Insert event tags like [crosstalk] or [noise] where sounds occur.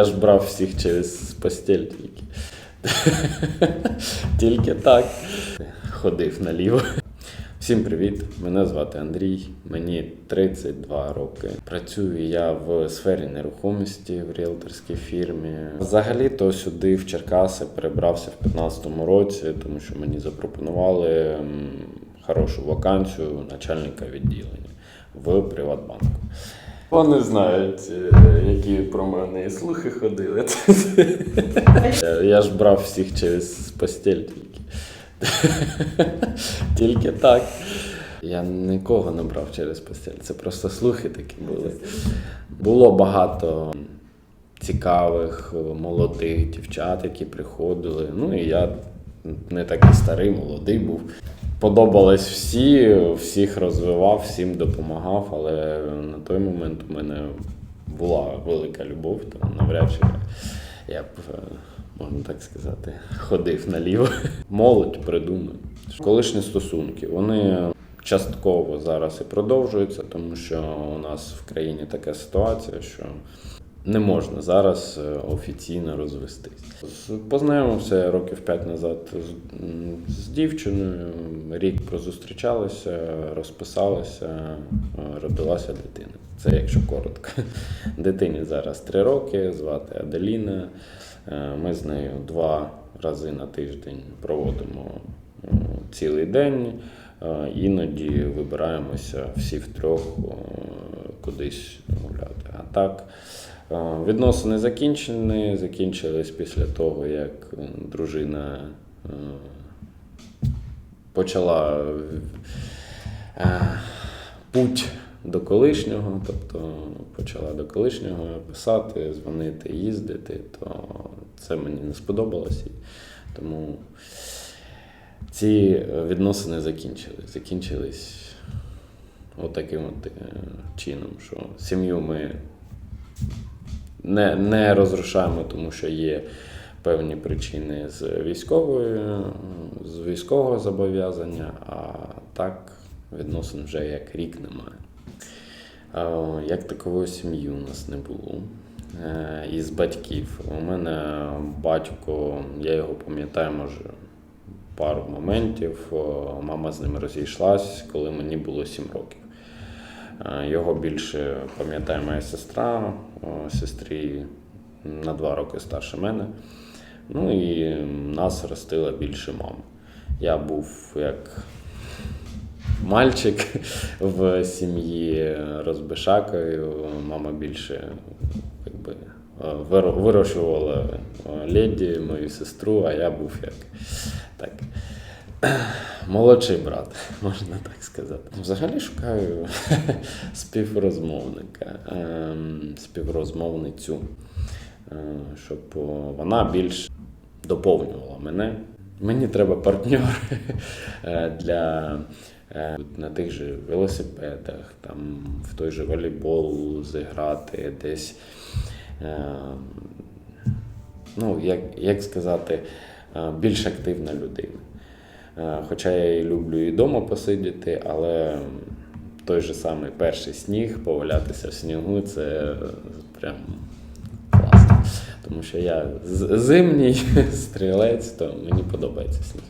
Я ж брав всіх через постель тільки. Тільки так. Ходив наліво. Всім привіт! Мене звати Андрій, мені 32 роки. Працюю я в сфері нерухомості в ріелторській фірмі. Взагалі-то сюди в Черкаси перебрався в 2015 році, тому що мені запропонували хорошу вакансію начальника відділення в Приватбанку. Вони знають, е, які про мене слухи ходили. Я ж брав всіх через постель тільки. Тільки так. Я нікого не брав через постель. Це просто слухи такі були. Було багато цікавих, молодих дівчат, які приходили. Ну і я не такий старий, молодий був. Подобались всі, всіх розвивав, всім допомагав, але на той момент у мене була велика любов, то навряд чи я б, е, можна так сказати, ходив наліво. [laughs] Молодь придумує. Колишні стосунки, вони частково зараз і продовжуються, тому що у нас в країні така ситуація, що не можна зараз е, офіційно розвестись. Познайомився років п'ять назад з дівчиною, рік прозустрічалися, розписалися, е, родилася дитина. Це якщо коротко. [laughs] Дитині зараз три роки, звати Аделіна. Е, Ми з нею два рази на тиждень проводимо е, цілий день. Іноді вибираємося всі втрьох кудись гуляти. А так, відносини закінчені, закінчились після того, як дружина почала е, путь до колишнього, тобто почала до колишнього писати, дзвонити, їздити, то це мені не сподобалось. Тому ці відносини закінчились. Закінчились отаким от е, чином, що сім'ю ми не, не розрушаємо, тому що є певні причини з військової, з військового зобов'язання, а так відносин вже як рік немає. Як такової сім'ї у нас не було. Е, Із батьків. У мене батько, я його пам'ятаю, може, пару моментів. Мама з ним розійшлась, коли мені було 7 років. Е, Його більше пам'ятає моя сестра, сестрі на 2 роки старше мене. Ну і нас ростила більше мама. Я був як мальчик [laughs] в сім'ї розбишакою. Мама більше якби, вирощувала е, леді, мою сестру, а я був як так. [clears throat] Молодший брат, [laughs] можна так сказати. Взагалі шукаю [laughs] співрозмовника, ем, співрозмовницю, щоб вона більш доповнювала мене. Мені треба партнер [laughs] е, для е, на тих же велосипедах, там в той же волейбол зіграти десь. е, Ну, як, як сказати, е, більш активна людина. Е, Хоча я і люблю і вдома посидіти, але той же самий перший сніг, повалятися в снігу це прям. Тому що я зимній [laughs] стрілець, то мені подобається сніг.